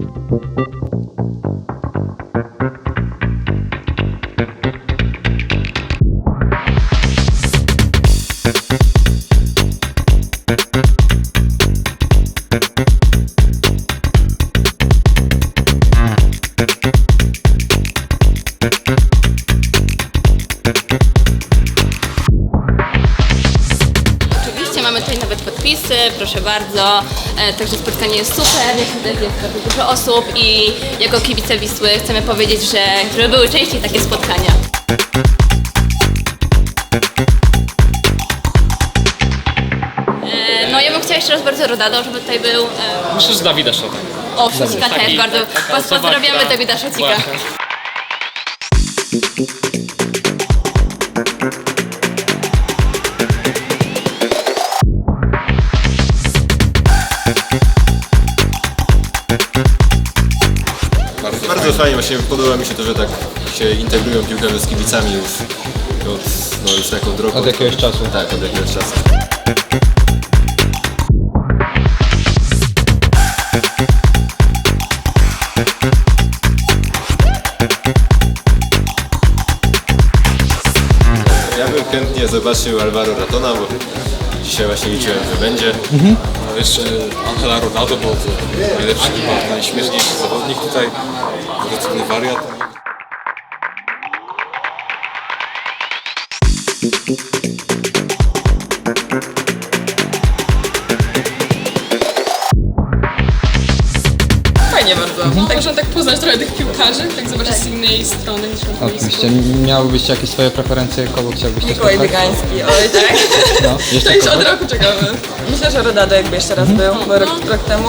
thank you. Tutaj nawet podpisy, proszę bardzo. E, Także spotkanie jest super, jest bardzo dużo osób i jako kibice Wisły chcemy powiedzieć, że żeby były częściej takie spotkania. E, No ja bym chciała jeszcze raz bardzo Rodado, żeby tutaj był. e, Myślę, że Dawida Szota. O, Szocika też Taki- bardzo. osoba, Pozdrawiamy Dawida Szocika. Właśnie. Bardzo fajnie, właśnie podoba mi się to, że tak się integrują piłkarze z kibicami już od, no już taką drogą. Od jakiegoś czasu. Tak, od jakiegoś czasu. Ja bym chętnie zobaczył Alvaro Ratona, bo dzisiaj właśnie liczyłem, że będzie. No jeszcze Angela Ronaldo, bo to najlepszy, chyba najśmieszniejszy zawodnik tutaj. Obecny wariat. Fajnie bardzo. Tak można tak poznać trochę tych piłkarzy, tak zobaczyć z innej strony niż na boisku. Oczywiście. Miałybyście jakieś swoje preferencje, kogo chciałbyście Mikołaj spotkać? Biegański, oj tak. No, To jeszcze już od kogo? roku czekamy. Myślę, że Rodado jakby jeszcze raz był, bo rok, rok temu.